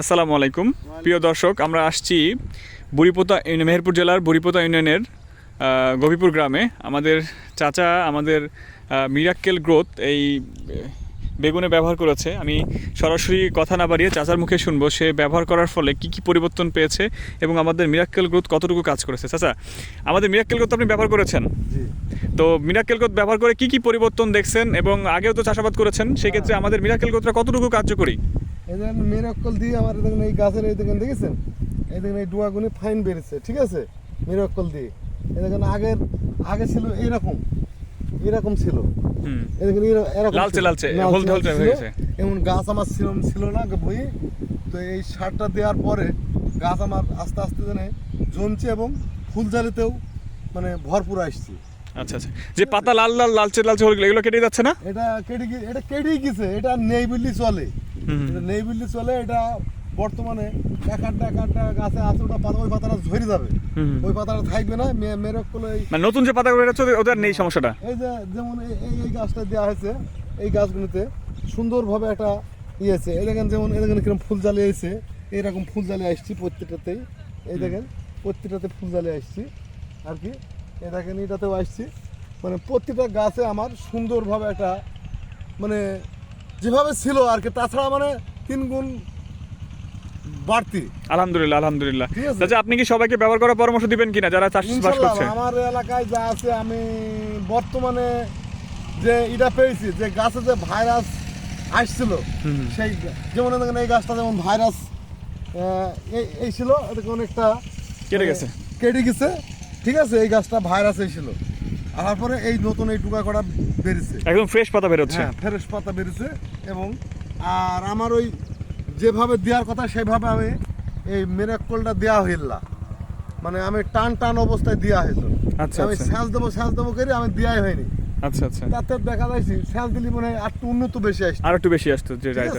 আসসালামু আলাইকুম। প্রিয় দর্শক আমরা আসছি বুড়িপোতা মেহেরপুর জেলার বুড়িপোতা ইউনিয়নের গভীপুর গ্রামে। আমাদের চাচা আমাদের মিরাক্কেল গ্রোথ এই বেগুনে ব্যবহার করেছে। আমি সরাসরি কথা না বাড়িয়ে চাচার মুখে শুনব সে ব্যবহার করার ফলে কি কি পরিবর্তন পেয়েছে এবং আমাদের মিরাক্কেল গ্রোথ কতটুকু কাজ করেছে। চাচা আমাদের মিরাক্কেল গ্রোথ আপনি ব্যবহার করেছেন? তো মিরাক্কেল গ্রোথ ব্যবহার করে কি কি পরিবর্তন দেখছেন এবং আগেও তো চাষাবাদ করেছেন? সেক্ষেত্রে আমাদের মিরাক্কেল গ্রোথটা কতটুকু কার্যকরী? এই দেখেন মিরাক্কল দিয়ে আমার দেখেন এই গাছের এই দেখেন দেখেছেন? এই দেখেন এই ডুয়াগুনি ফাইন বেড়েছে ঠিক আছে? মিরাক্কল দিয়ে। এই দেখেন আগের আগে ছিল এইরকম এরকম ছিল। এই দেখেন এরকম লালচে ছিল। লালচে, লালচে হলদে হলদে হয়ে গেছে। এমন গাছ আমার ছিল ছিল না ভুই। তো এই সারটা দেওয়ার পরে গাছ আমার আস্তে আস্তে জানে জমছে এবং ফুলজালিতেও মানে ভরপুর আসছে। আচ্ছা আচ্ছা। যে পাতা লাল লাল লালচে লালচে হয়ে গেলো এগুলো কেটে যাচ্ছে না? এটা কেটে এটা কেটেই গেছে এটা নেই বললি চলে। নেই বললি চলে এটা বর্তমানে এক আটটা এক আটটা গাছে আছে ওটা পাতা ওই পাতাটা ঝরে যাবে। ওই পাতাটা থাকবে না মেরক করলে মানে নতুন যে পাতাগুলো বেরোচ্ছে ওদের- ওদের নেই সমস্যাটা? এই যে যেমন এই এই- গাছটা দেওয়া হয়েছে এই গাছগুলোতে সুন্দরভাবে একটা ইয়েছে এই দেখেন যেমন এই দেখেন কীরকম ফুল জ্বালিয়ে এসেছে এইরকম ফুল জ্বালিয়ে আসছি প্রত্যেকটাতেই। এই দেখেন প্রত্যেকটাতে ফুল জ্বালিয়ে আসছি। আর কি? এই দেখেন এটাতেও আসছি। মানে প্রত্যেকটা গাছে আমার সুন্দরভাবে একটা মানে যেভাবে ছিল আর কি তাছাড়া মানে তিন গুণ বাড়তি। আলহামদুলিল্লাহ আলহামদুলিল্লাহ। আছে। আচ্ছা আপনি কি সবাইকে ব্যবহার করার পরামর্শ দিবেন কিনা যারা চাষবাস করছে? আমার এলাকায় যা আছে আমি বর্তমানে যে এটা পেয়েছি যে গাছে যে ভাইরাস আসছিল সেই যেমন দেখেন এই গাছটা যেমন ভাইরাস এই এই ছিল এটাকে অনেকটা কেটে গেছে। কেটে গেছে। ঠিক আছে এই গাছটা ভাইরাস এসেছিল আর পরে এই নতুন এই টুকা করা বেরিয়েছে। একদম ফ্রেশ পাতা বেরোচ্ছে। হ্যাঁ ফ্রেশ পাতা বেরিয়েছে এবং আর আমার ওই যেভাবে দেওয়ার কথা সেভাবে আমি এই মেরাক্কলটা দেওয়া হইল মানে আমি টান টান অবস্থায় দেওয়া হয়েছিল আচ্ছা, আমি আচ্ছা। স্যাঁচ দেবো স্যাঁচ দেবো করে আমি দেওয়াই হয়নি। আচ্ছা আচ্ছা। তাতে দেখা যাচ্ছে স্যাঁচ দিলে মনে হয় আর একটু উন্নত বেশি আসছে। আর একটু বেশি আসতো যে রাইট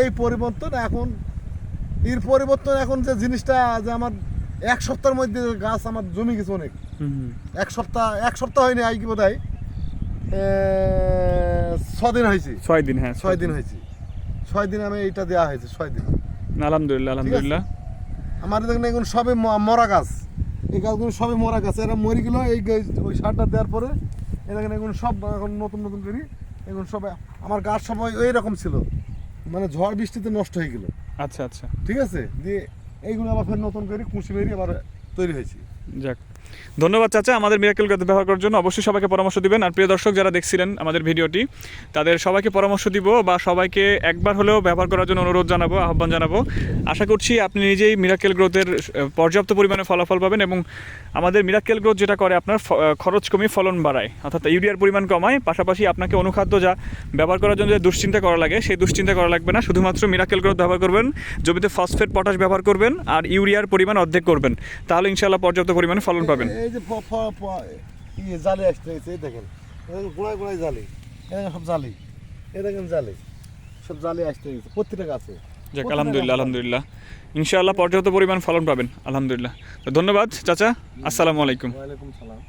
এই পরিবর্তন এখন এর পরিবর্তন এখন যে জিনিসটা যে আমার এক সপ্তাহের মধ্যে গাছ আমার জমি গেছে অনেক। এক সপ্তাহ এক সপ্তাহ হয়নি আই কি বোধ হয় ছদিন হয়েছে। ছয় দিন হ্যাঁ ছয় দিন হয়েছে। ছয় দিন আমি এইটা দেওয়া হয়েছে ছয় দিন। আলহামদুলিল্লাহ আলহামদুলিল্লাহ। আমার দেখেন এখন সবে মরা গাছ। এই গাছগুলো সবে মরা গাছ। এরা মরে গেল এই গাছ- ওই সারটা দেওয়ার পরে দেখেন এখন সব এখন নতুন নতুন করি এখন সব আমার গাছ সবাই ওই রকম ছিল। মানে ঝড় বৃষ্টিতে নষ্ট হয়ে গেল। আচ্ছা আচ্ছা। ঠিক আছে? দিয়ে এইগুলো আবার ফের নতুন করে কুঁচি বেরিয়ে আবার তৈরি হয়েছে। যাক। ধন্যবাদ চাচা, আমাদের মিরাকেল গাছ ব্যবহার করার জন্য। অবশ্যই সবাইকে পরামর্শ দিবেন। আর প্রিয় দর্শক যারা দেখছিলেন আমাদের ভিডিওটি, তাদের সবাইকে পরামর্শ দিব বা সবাইকে একবার হলেও ব্যবহার করার জন্য অনুরোধ জানাব, আহ্বান জানাব। আশা করছি আপনি নিজেই মিরাকেল গ্রোথের পর্যাপ্ত পরিমাণে ফলাফল পাবেন এবং আমাদের মিরাকেল গ্রোথ যেটা করে, আপনার খরচ কমিয়ে ফলন বাড়ায়। অর্থাৎ ইউরিয়ার পরিমাণ কমায়, পাশাপাশি আপনাকে অনুখাদ্য যা ব্যবহার করার জন্য যে দুশ্চিন্তা করা লাগে, সেই দুশ্চিন্তা করা লাগবে না। শুধুমাত্র মিরাকেল গ্রোথ ব্যবহার করবেন, জমিতে ফসফেট পটাশ ব্যবহার করবেন, আর ইউরিয়ার পরিমাণ অর্ধেক করবেন। তাহলে ইনশাআল্লাহ পর্যাপ্ত পরিমাণে ফলন পাবেন। এই যে ইয়ে জালে আসতে এই দেখেন। গোড়ায় গোড়ায় জালি। সব জালি। এরকম জালি। সব জালি আসতে গেছে প্রত্যেকটা গাছে। যাক আলহামদুলিল্লাহ আলহামদুলিল্লাহ। ইনশাআল্লাহ পর্যাপ্ত পরিমাণ ফলন পাবেন আলহামদুলিল্লাহ। তো ধন্যবাদ চাচা। আসসালামু আলাইকুম। ওয়ালাইকুম সালাম।